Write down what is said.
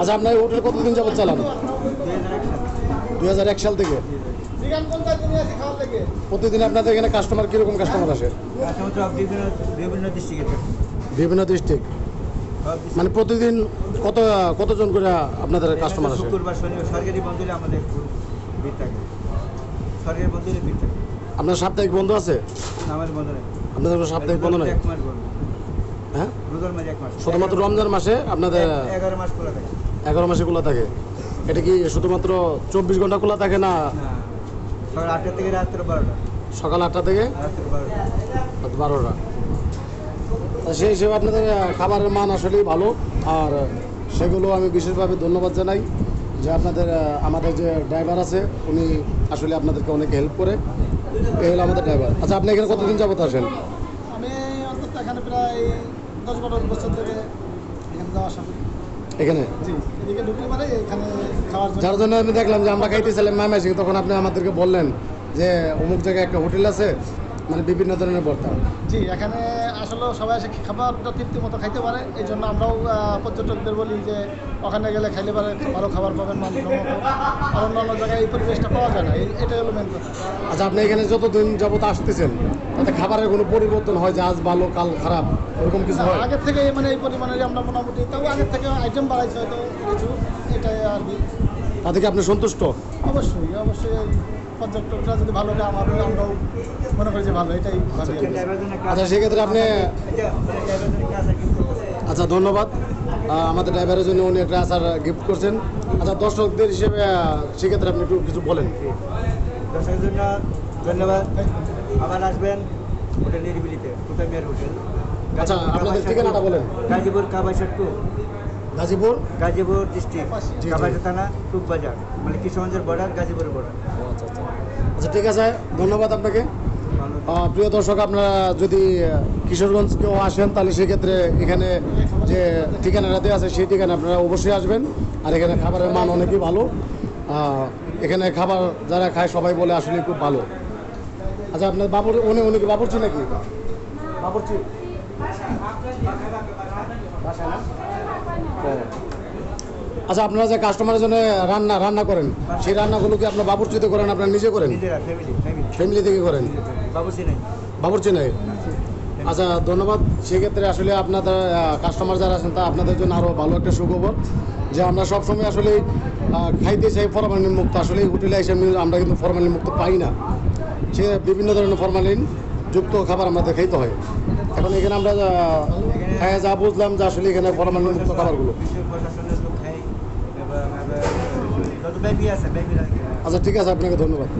আচ্ছা আপনার হোটেল কতদিন যাবত চালান? দুই হাজার এক সাল থেকে। প্রতিদিন আপনাদের এখানে কাস্টমার কীরকম কাস্টমার আসে? বিভিন্ন ডিস্ট্রিক্ট মানে প্রতিদিন কত কতজন করে আপনাদের কাস্টমার আসে? শুক্রবার শনিবার সরকারি বন্ধুরে আমাদের ভিড় থাকে। সরকারি বন্ধুরে ভিড় থাকে। আপনার সাপ্তাহিক বন্ধ আছে? না, আমাদের বন্ধ নেই। আপনাদের কোনো সাপ্তাহিক বন্ধ নাই? হ্যাঁ? শুধুমাত্র রমজান মাসে আপনাদের এগারো মাস খোলা থাকে। এগারো মাসে খোলা থাকে? এটা কি শুধুমাত্র চব্বিশ ঘণ্টা খোলা থাকে না? সকাল আটটা থেকে রাত্রে বারোটা। সকাল আটটা থেকে বারোটা। সেই হিসেবে আপনাদের খাবারের মান আসলেই ভালো। আর সেগুলো আমি বিশেষভাবে ধন্যবাদ জানাই যে আপনাদের আমাদের যে ড্রাইভার আছে উনি আসলে আপনাদেরকে অনেক হেল্প করে। হলো আমাদের ড্রাইভার আচ্ছা আপনি এখানে কতদিন যাবত আসেন? আমি অন্তত এখানে প্রায় দশ বারো বছর থেকে এখানে যাওয়া আসা করি। এখানে? জন্য। যার জন্য আমি দেখলাম যে আমরা খাইতেছিলাম মামাসি তখন আপনি আমাদেরকে বললেন যে অমুক জায়গায় একটা হোটেল আছে মানে বিভিন্ন ধরনের ভর্তা। জি এখানে আসলে সবাই এসে খাবারটা তৃপ্তি মতো খাইতে পারে। এই জন্য আমরাও পর্যটকদের বলি যে ওখানে গেলে খাইলে পারে ভালো খাবার পাবেন মানসম্মত আর অন্য অন্য জায়গায় এই পরিবেশটা পাওয়া যায় না। এটাই হলো মেন কথা। আচ্ছা আপনি এখানে যতদিন যাবত আসতেছেন তাতে খাবারের কোনো পরিবর্তন হয় যে আজ ভালো কাল খারাপ এরকম কিছু হয়? আগের থেকে মানে এই পরিমাণের আমরা মোটামুটি তাও আগের থেকে আইটেম বাড়াইছে হয়তো কিছু এটাই আর কি। তাতে কি আপনি সন্তুষ্ট? অবশ্যই অবশ্যই। পর্যটকরা যদি ভালো হয় আমাদের আমরাও মনে করি যে ভালো এটাই আচ্ছা সেক্ষেত্রে আপনি আচ্ছা ধন্যবাদ। আমাদের ড্রাইভারের জন্য উনি একটা আসার গিফট করছেন। আচ্ছা দর্শকদের হিসেবে সেক্ষেত্রে আপনি একটু কিছু বলেন। দর্শকের জন্য ধন্যবাদ। আবার আসবেন হোটেল নিরিবিলিতে কুতামিয়ার হোটেল। আচ্ছা, আপনাদের ঠিকানাটা বলেন। গাজীপুর টু গাজীপুর? গাজীপুর ডিস্ট্রিক্ট জি। থানা টুক বাজার মানে কিশোরগঞ্জের বর্ডার গাজীপুরের বর্ডার আচ্ছা আচ্ছা। আচ্ছা ঠিক আছে ধন্যবাদ আপনাকে। প্রিয় দর্শক আপনারা যদি কিশোরগঞ্জ কেউ আসেন তাহলে সেক্ষেত্রে এখানে যে ঠিকানাটা দেওয়া আছে সেই ঠিকানা আপনারা অবশ্যই আসবেন। আর এখানে খাবারের মান অনেকই ভালো। এখানে খাবার যারা খায় সবাই বলে আসলে খুব ভালো। আচ্ছা আপনার বাবুর উনি উনি কি বাবুরচি নাকি? বাবুরচি। না? আচ্ছা আপনারা যে কাস্টমারের জন্য রান্না রান্না করেন সেই রান্নাগুলো কি আপনার বাবুরচিতে করেন আপনারা নিজে করেন? ফ্যামিলি থেকে করেন? বাবুরচি নাই। আচ্ছা ধন্যবাদ। সেক্ষেত্রে আসলে আপনাদের কাস্টমার যারা আছেন তা আপনাদের জন্য আরও ভালো একটা সুখবর যে আমরা সবসময় আসলে খাইতে চাই ফরমালিন মুক্ত। আসলে হোটেলে এসে আমি- আমরা কিন্তু ফরমালিন মুক্ত পাই না। সে বিভিন্ন ধরনের ফরমালিন যুক্ত খাবার আমাদের খাইতে হয়। এখন এখানে আমরা খাইয়া যা বুঝলাম যে আসলে এখানে ফরমালিন মুক্ত খাবারগুলো। আচ্ছা ঠিক আছে আপনাকে ধন্যবাদ।